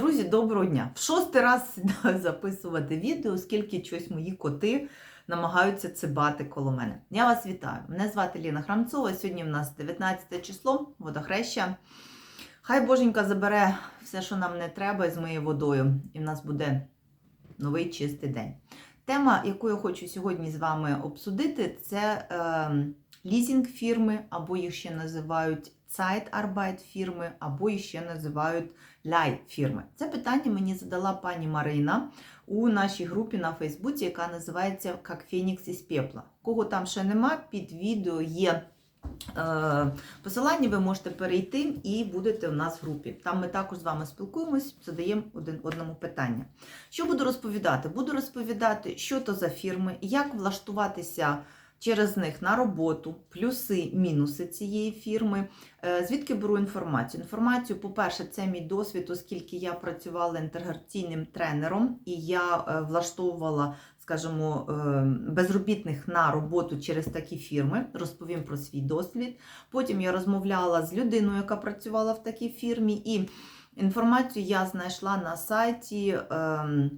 Друзі, доброго дня! В шостий раз сідаю записувати відео, оскільки щось мої коти намагаються цибати коло мене. Я вас вітаю! Мене звати Ліна Храмцова. Сьогодні в нас 19 число, водохреща. Хай Боженька забере все, що нам не треба, з моєю водою, і в нас буде новий чистий день. Тема, яку я хочу сьогодні з вами обсудити, це е, лізінг фірми, або їх ще називають Zeitarbeit фірми, або ще називають ляй фірми. Це питання мені задала пані Марина у нашій групі на Фейсбуці, яка називається Как Фенікс із пепла. Кого там ще нема, під відео є. е, Посилання ви можете перейти і будете у нас в групі. Там ми також з вами спілкуємось, задаємо один одному питання. Що буду розповідати? Буду розповідати, що то за фірми, як влаштуватися через них на роботу, плюси, мінуси цієї фірми. Е, Звідки беру інформацію? Інформацію, по-перше, це мій досвід, оскільки я працювала інтеграційним тренером і я е, влаштовувала, скажімо, е, безробітних на роботу через такі фірми. Розповім про свій досвід. Потім я розмовляла з людиною, яка працювала в такій фірмі, і інформацію я знайшла на сайті ем,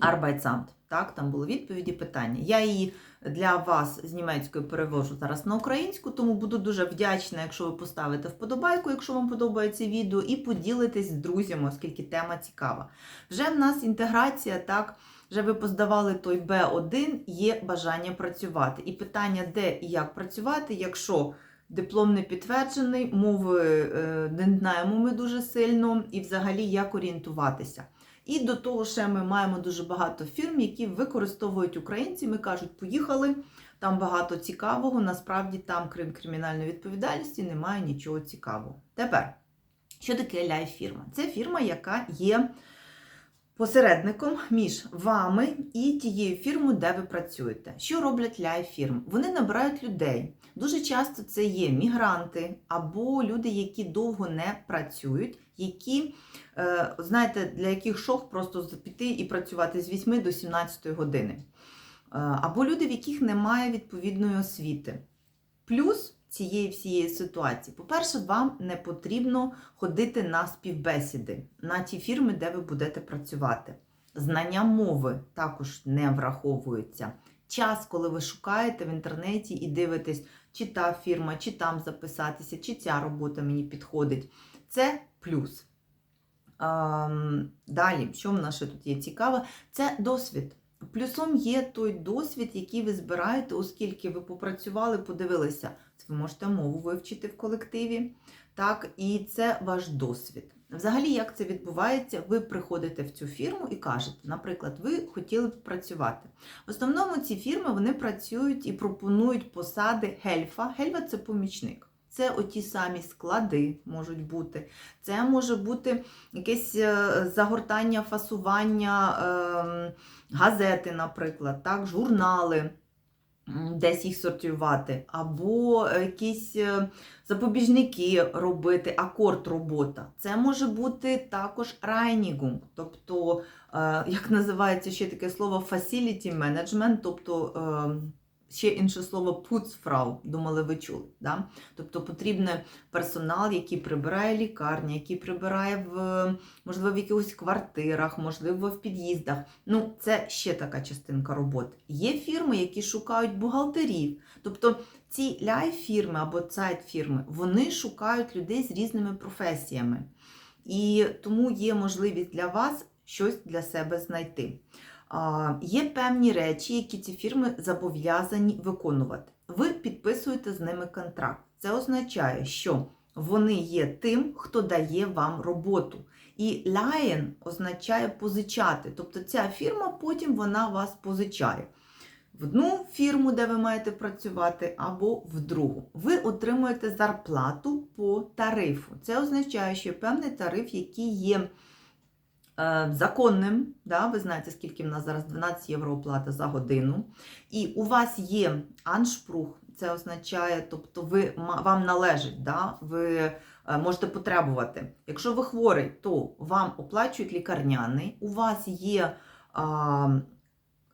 Arbeitsamt. Так, там були відповіді, питання. Я її для вас з німецької перевожу зараз на українську, тому буду дуже вдячна, якщо ви поставите вподобайку, якщо вам подобається відео, і поділитесь з друзями, оскільки тема цікава. Вже в нас інтеграція, так, вже ви поздавали той Б1, є бажання працювати. І питання, де і як працювати, якщо диплом не підтверджений, мови е, не знаємо ми дуже сильно, і взагалі як орієнтуватися. І до того ще ми маємо дуже багато фірм, які використовують українців. Ми кажуть, поїхали, там багато цікавого. Насправді там, крім кримінальної відповідальності, немає нічого цікавого. Тепер, що таке ляй фірма? Це фірма, яка є посередником між вами і тією фірмою, де ви працюєте. Що роблять ляй фірм? Вони набирають людей. Дуже часто це є мігранти або люди, які довго не працюють, які, е, знаєте, для яких шок просто піти і працювати з 8 до 17 години. Е, Або люди, в яких немає відповідної освіти. Плюс цієї всієї ситуації, по-перше, вам не потрібно ходити на співбесіди на ті фірми, де ви будете працювати. Знання мови також не враховуються. Час, коли ви шукаєте в інтернеті і дивитесь, чи та фірма, чи там записатися, чи ця робота мені підходить. Це плюс. Ем, Далі, що в нас ще тут є цікаве, це досвід. Плюсом є той досвід, який ви збираєте, оскільки ви попрацювали, подивилися, ви можете мову вивчити в колективі. Так, і це ваш досвід. Взагалі, як це відбувається, ви приходите в цю фірму і кажете, наприклад, ви хотіли б працювати. В основному ці фірми вони працюють і пропонують посади гельфа. Гельфа це помічник. Це оті самі склади можуть бути. Це може бути якесь е, загортання, фасування е, газети, наприклад, так, журнали, десь їх сортувати, або якісь е, запобіжники робити, акорд робота. Це може бути також райнігунг, тобто, е, як називається ще таке слово facility management, тобто. Ще інше слово putzfrau, думали, ви чули. Да? Тобто потрібен персонал, який прибирає лікарні, який прибирає в, можливо, в якихось квартирах, можливо, в під'їздах. Ну, це ще така частинка роботи. Є фірми, які шукають бухгалтерів. Тобто ці ляй-фірми або цайт-фірми, вони шукають людей з різними професіями. І тому є можливість для вас щось для себе знайти. Є певні речі, які ці фірми зобов'язані виконувати. Ви підписуєте з ними контракт. Це означає, що вони є тим, хто дає вам роботу. І ляєн означає позичати. Тобто ця фірма потім вона вас позичає. В одну фірму, де ви маєте працювати, або в другу. Ви отримуєте зарплату по тарифу. Це означає, що певний тариф, який є законним, да, ви знаєте, скільки в нас зараз 12 євро оплата за годину. І у вас є аншпрух, це означає, тобто ви, вам належить, да, ви е, можете потребувати. Якщо ви хворий, то вам оплачують лікарняний, у вас є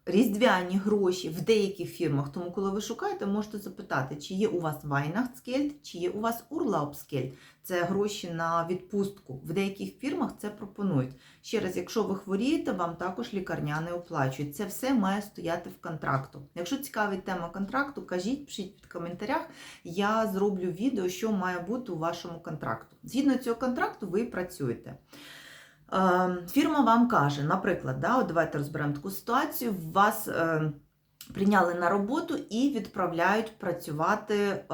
різдвяні гроші в деяких фірмах. Тому, коли ви шукаєте, можете запитати, чи є у вас Weihnachtsgeld, чи є у вас Urlaubsgeld. Це гроші на відпустку. В деяких фірмах це пропонують. Ще раз, якщо ви хворієте, вам також лікарняне оплачують. Це все має стояти в контракту. Якщо цікавить тема контракту, кажіть, пишіть під коментарях. Я зроблю відео, що має бути у вашому контракту. Згідно цього контракту, ви працюєте. Е, Фірма вам каже, наприклад, да, от давайте розберемо таку ситуацію. Вас е, прийняли на роботу і відправляють працювати е,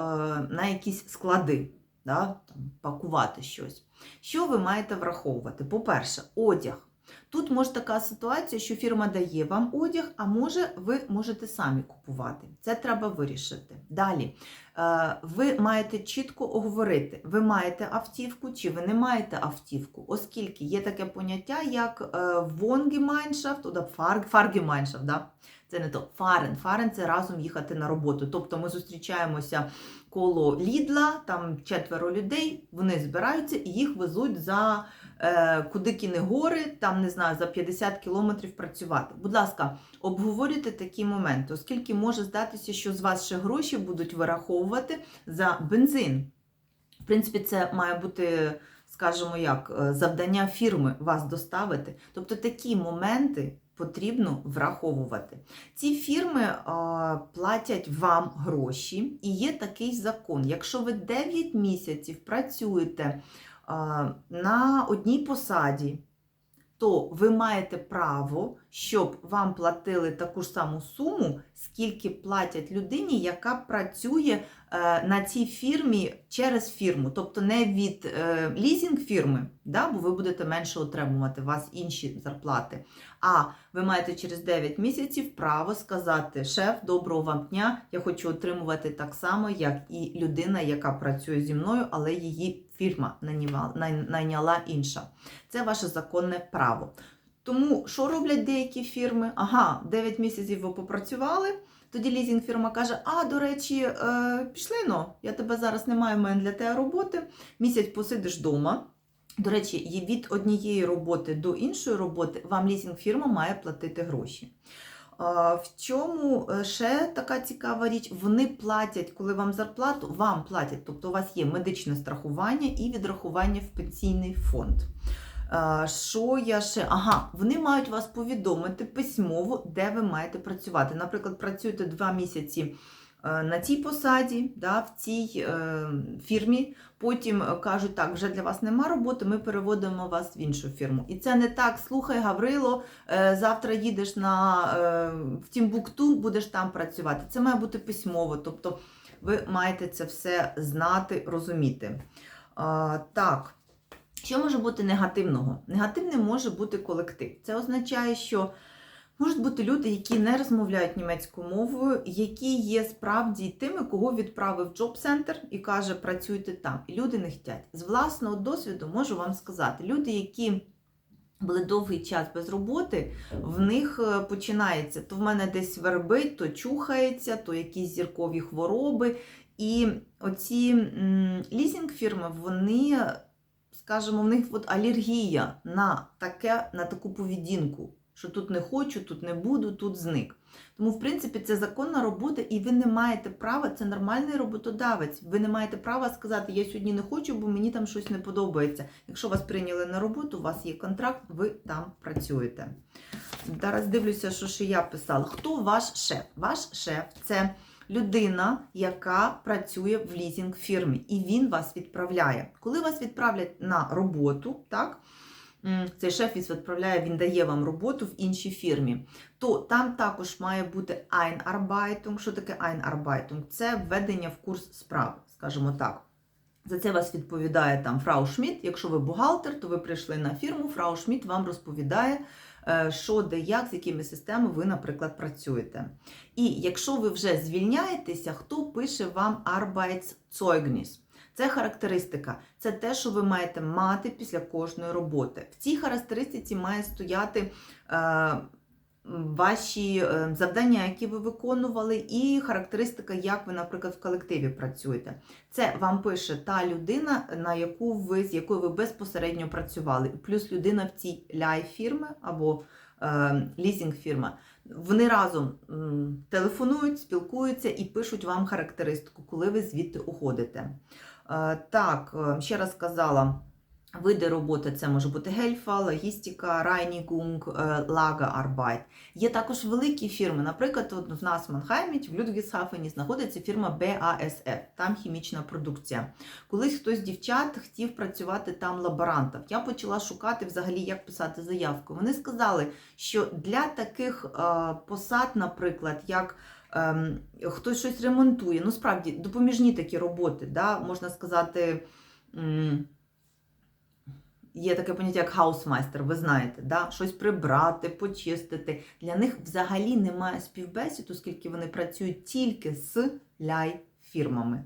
на якісь склади, да, там, пакувати щось. Що ви маєте враховувати? По-перше, одяг. Тут може така ситуація, що фірма дає вам одяг, а може ви можете самі купувати. Це треба вирішити. Далі, е, ви маєте чітко оговорити, ви маєте автівку чи ви не маєте автівку, оскільки є таке поняття, як Вонгемайншафт, Фаргемайншафт, да? це не то фарен. Фарен це разом їхати на роботу. Тобто ми зустрічаємося коло Лідла, там четверо людей, вони збираються і їх везуть за е, куди кіни гори, там не знаю, за 50 кілометрів працювати. Будь ласка, обговорюйте такі моменти, оскільки може здатися, що з вас ще гроші будуть вираховувати за бензин. В принципі, це має бути, скажімо, як е, завдання фірми вас доставити. Тобто такі моменти потрібно враховувати. Ці фірми е, платять вам гроші, і є такий закон. Якщо ви 9 місяців працюєте е, на одній посаді, то ви маєте право, щоб вам платили таку ж саму суму, скільки платять людині, яка працює е, на цій фірмі через фірму, тобто не від е, лізінг фірми, да, бо ви будете менше отримувати у вас інші зарплати. А ви маєте через 9 місяців право сказати: шеф, доброго вам дня, я хочу отримувати так само, як і людина, яка працює зі мною, але її фірма найняла інша. Це ваше законне право. Тому що роблять деякі фірми? Ага, 9 місяців ви попрацювали. Тоді лізінг фірма каже: А, до речі, е, пішли но, я тебе зараз не маю в мене для тебе роботи. Місяць посидиш вдома. До речі, від однієї роботи до іншої роботи вам лізінг фірма має платити гроші. В чому е, ще така цікава річ? Вони платять, коли вам зарплату, вам платять, тобто у вас є медичне страхування і відрахування в пенсійний фонд. Е, Що я ще? Ага, вони мають вас повідомити письмово, де ви маєте працювати. Наприклад, працюєте два місяці е, на цій посаді, да, в цій е, фірмі. Потім е, кажуть, так, вже для вас нема роботи, ми переводимо вас в іншу фірму. І це не так, слухай, Гаврило, е, завтра їдеш на, е, в Тімбукту, будеш там працювати. Це має бути письмово, тобто ви маєте це все знати, розуміти. А, так. Що може бути негативного? Негативним може бути колектив. Це означає, що можуть бути люди, які не розмовляють німецькою мовою, які є справді тими, кого відправив джоб-центр і каже, працюйте там. І люди не хочуть. З власного досвіду можу вам сказати, люди, які були довгий час без роботи, в них е, починається то в мене десь вербить, то чухається, то якісь зіркові хвороби. І оці лізінг-фірми, вони скажімо, в них от алергія на, таке, на таку поведінку, що тут не хочу, тут не буду, тут зник. Тому, в принципі, це законна робота, і ви не маєте права, це нормальний роботодавець. Ви не маєте права сказати, я сьогодні не хочу, бо мені там щось не подобається. Якщо вас прийняли на роботу, у вас є контракт, ви там працюєте. Зараз дивлюся, що ще я писала. Хто ваш шеф? Ваш шеф це людина, яка працює в лізінг фірмі, і він вас відправляє. Коли вас відправлять на роботу, так? Цей шеф відправляє, він дає вам роботу в іншій фірмі. То там також має бути Einarbeitung. Що таке Einarbeitung? Це введення в курс справ, скажімо так. За це вас відповідає там Фрау Шмідт. Якщо ви бухгалтер, то ви прийшли на фірму, Фрау Шмідт вам розповідає, що, де, як, з якими системами ви, наприклад, працюєте. І якщо ви вже звільняєтеся, хто пише вам Arbeitszeugnis? Це характеристика, це те, що ви маєте мати після кожної роботи. В цій характеристиці має стояти е, ваші е, завдання, які ви виконували, і характеристика, як ви, наприклад, в колективі працюєте. Це вам пише та людина, на яку ви з якою ви безпосередньо працювали, плюс людина в цій ляй фірми або е, лізінг фірма. Вони разом телефонують, спілкуються і пишуть вам характеристику, коли ви звідти уходите. Е, Так, е, ще раз сказала. Види роботи це може бути гельфа, логістика, райнігунг, лагерарбайт. Є також великі фірми. Наприклад, в нас в Манхаймі, в Людвігсхафені знаходиться фірма BASF, там хімічна продукція. Колись хтось з дівчат хотів працювати там лаборантом. Я почала шукати взагалі, як писати заявку. Вони сказали, що для таких е, посад, наприклад, як ем, хтось щось ремонтує, ну справді допоміжні такі роботи, да, можна сказати. Є таке поняття, як хаусмайстер, ви знаєте, да? щось прибрати, почистити. Для них взагалі немає співбесід, оскільки вони працюють тільки з ляй-фірмами.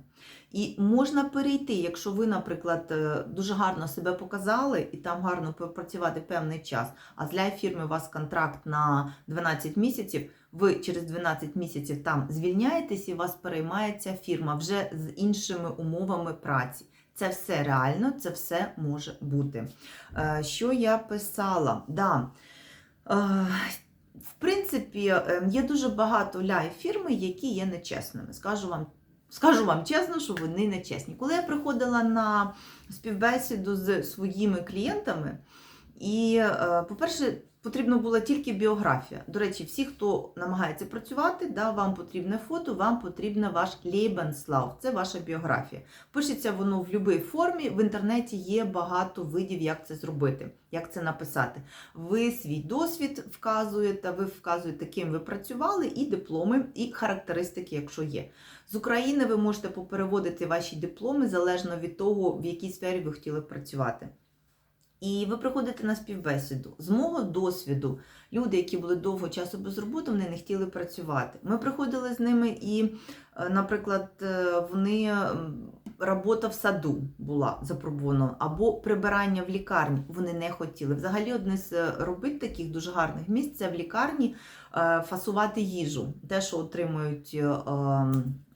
І можна перейти, якщо ви, наприклад, е, дуже гарно себе показали і там гарно попрацювати певний час, а з ляй-фірми у вас контракт на 12 місяців, ви через 12 місяців там звільняєтесь і вас переймається фірма вже з іншими умовами праці. Це все реально, це все може бути. Е, Що я писала? Да. Е, В принципі, е, є дуже багато ляй фірми, які є нечесними. Скажу вам, скажу вам чесно, що вони нечесні. Коли я приходила на співбесіду з своїми клієнтами, і, по-перше, потрібна була тільки біографія. До речі, всі, хто намагається працювати, да, вам потрібне фото, вам потрібен ваш Lebenslauf, це ваша біографія. Пишеться воно в будь-якій формі. В інтернеті є багато видів, як це зробити, як це написати. Ви свій досвід вказуєте, ви вказуєте, ким ви працювали, і дипломи, і характеристики, якщо є. З України ви можете попереводити ваші дипломи залежно від того, в якій сфері ви хотіли працювати. І ви приходите на співбесіду. З мого досвіду, люди, які були довго часу без роботи, вони не хотіли працювати. Ми приходили з ними, і, е, наприклад, е, вони робота в саду була запропонована, або прибирання в лікарні. Вони не хотіли. Взагалі, одне з е, робит таких дуже гарних місць це в лікарні фасувати їжу, те, що отримують.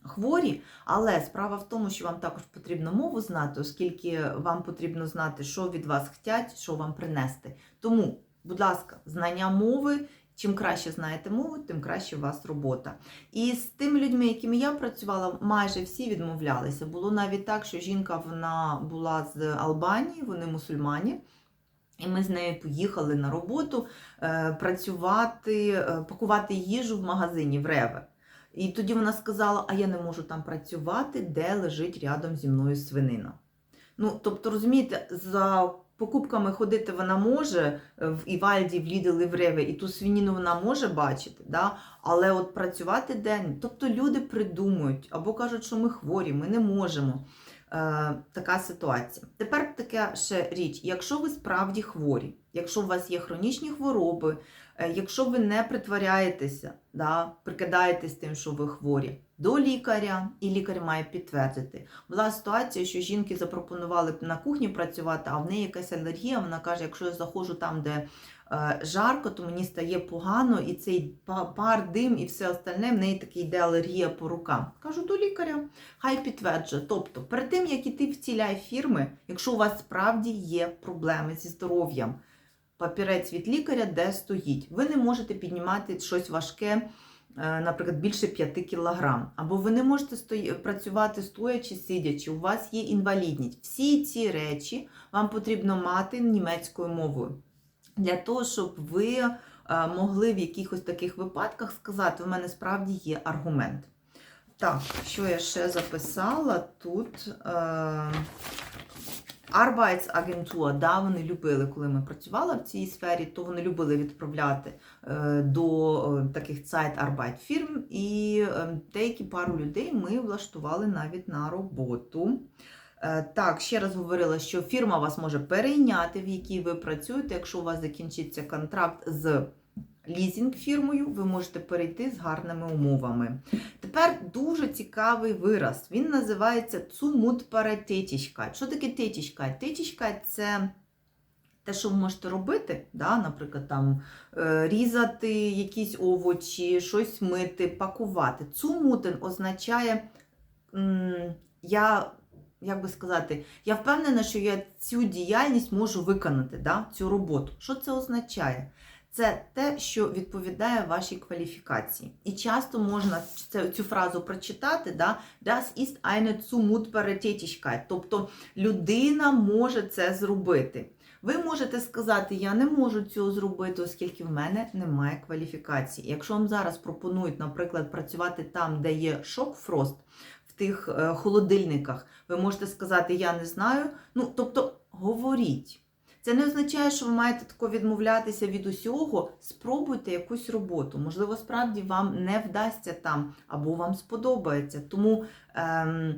Хворі, але справа в тому, що вам також потрібно мову знати, оскільки вам потрібно знати, що від вас хочуть, що вам принести. Тому, будь ласка, знання мови. Чим краще знаєте мову, тим краще у вас робота. І з тими людьми, якими я працювала, майже всі відмовлялися. Було навіть так, що жінка вона була з Албанії, вони мусульмані. І ми з нею поїхали на роботу е, працювати, е, пакувати їжу в магазині в Реве. І тоді вона сказала: а я не можу там працювати, де лежить рядом зі мною свинина. Ну, тобто, розумієте, за покупками ходити вона може е, в Івальді, в Лідл і в Реве, і ту свиніну вона може бачити, да? але от працювати день. Тобто люди придумують або кажуть, що ми хворі, ми не можемо. Е, така ситуація. Тепер така ще річ: якщо ви справді хворі, якщо у вас є хронічні хвороби, якщо ви не притворяєтеся, да, прикидаєтесь тим, що ви хворі, до лікаря, і лікар має підтвердити. Була ситуація, що жінки запропонували на кухні працювати, а в неї якась алергія. Вона каже: якщо я заходжу там, де е, жарко, то мені стає погано, і цей пар, дим і все остальне, в неї таки йде алергія по рукам. Кажу до лікаря, хай підтверджує. Тобто, перед тим, як іти в ці ляй фірми, якщо у вас справді є проблеми зі здоров'ям, папірець від лікаря, де стоїть, ви не можете піднімати щось важке. е, Наприклад, більше 5 кг. Або ви не можете стої... працювати стоячи, сидячи, у вас є інвалідність. Всі ці речі вам потрібно мати німецькою мовою для того, щоб ви е, могли в якихось таких випадках сказати, у мене справді є аргумент. Так, що я ще записала тут? Е, Arbeitsagentur, да, вони любили, коли ми працювали в цій сфері, то вони любили відправляти е, до е, таких сайт Arbeit фірм, і е, деякі пару людей ми влаштували навіть на роботу. Так, ще раз говорила, що фірма вас може перейняти, в якій ви працюєте. Якщо у вас закінчиться контракт з лізінг-фірмою, ви можете перейти з гарними умовами. Тепер дуже цікавий вираз. Він називається Цумутпаре Тетічка. Що таке тетічка? Тетічка це те, що ви можете робити, да, наприклад, там е, різати якісь овочі, щось мити, пакувати. Цумутен означає, я, як би сказати, я впевнена, що я цю діяльність можу виконати, да, цю роботу. Що це означає? Це те, що відповідає вашій кваліфікації. І часто можна цю фразу прочитати, да, das ist eine zumutbare Тобто людина може це зробити. Ви можете сказати, я не можу цього зробити, оскільки в мене немає кваліфікації. Якщо вам зараз пропонують, наприклад, працювати там, де є шок-фрост, в тих е, холодильниках, ви можете сказати, я не знаю. Ну, тобто, говоріть. Це не означає, що ви маєте тако відмовлятися від усього. Спробуйте якусь роботу. Можливо, справді вам не вдасться там, або вам сподобається. Тому ем,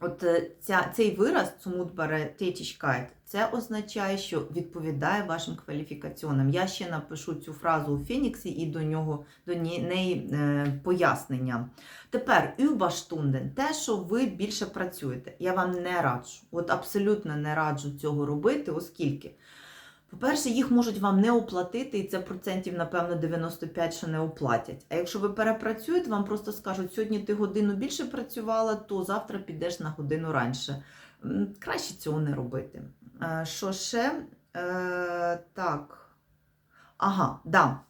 от е, ця, цей вираз «Zumutbare Tätigkeit» це означає, що відповідає вашим кваліфікаціонам. Я ще напишу цю фразу у Феніксі і до нього до неї е, пояснення. Тепер Überstunden – те, що ви більше працюєте. Я вам не раджу. От абсолютно не раджу цього робити, оскільки. По-перше, їх можуть вам не оплатити, і це процентів, напевно, 95, що не оплатять. А якщо ви перепрацюєте, вам просто скажуть, сьогодні ти годину більше працювала, то завтра підеш на годину раніше. Краще цього не робити. Е, Що ще? Е, так. Ага, да.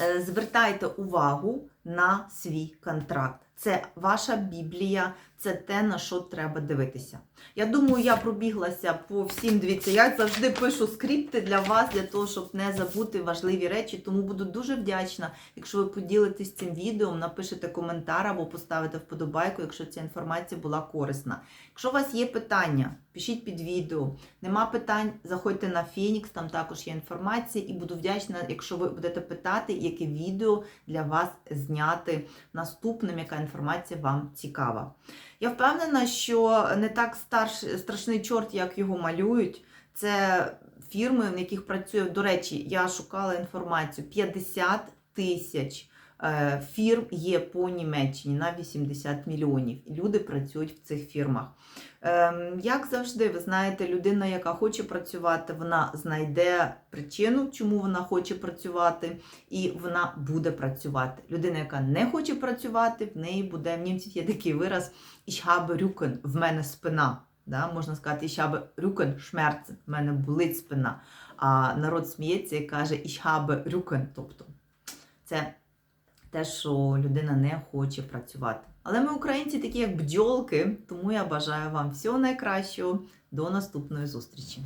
Е, Звертайте увагу на свій контракт. Це ваша біблія, це те, на що треба дивитися. Я думаю, я пробіглася по всім. Дивіться, я завжди пишу скрипти для вас, для того, щоб не забути важливі речі. Тому буду дуже вдячна, якщо ви поділитесь цим відео, напишете коментар або поставите вподобайку, якщо ця інформація була корисна. Якщо у вас є питання, пишіть під відео. Нема питань, заходьте на Фенікс, там також є інформація, і буду вдячна, якщо ви будете питати, яке відео для вас зняти наступним, яка інформація вам цікава. Я впевнена, що не так старш, страшний чорт, як його малюють. Це фірми, в яких працює, до речі, я шукала інформацію: 50 тисяч фірм є по Німеччині на 80 мільйонів. Люди працюють в цих фірмах. Ем, Як завжди, ви знаєте, людина, яка хоче працювати, вона знайде причину, чому вона хоче працювати, і вона буде працювати. Людина, яка не хоче працювати, в неї буде в німців є такий вираз «Ich habe Rücken», в мене спина. Да? Можна сказати, «Ich habe в мене болить спина. А народ сміється і каже «Ich habe Rücken», тобто це те, що людина не хоче працювати. Але ми, українці, такі як бджолки, тому я бажаю вам всього найкращого. До наступної зустрічі!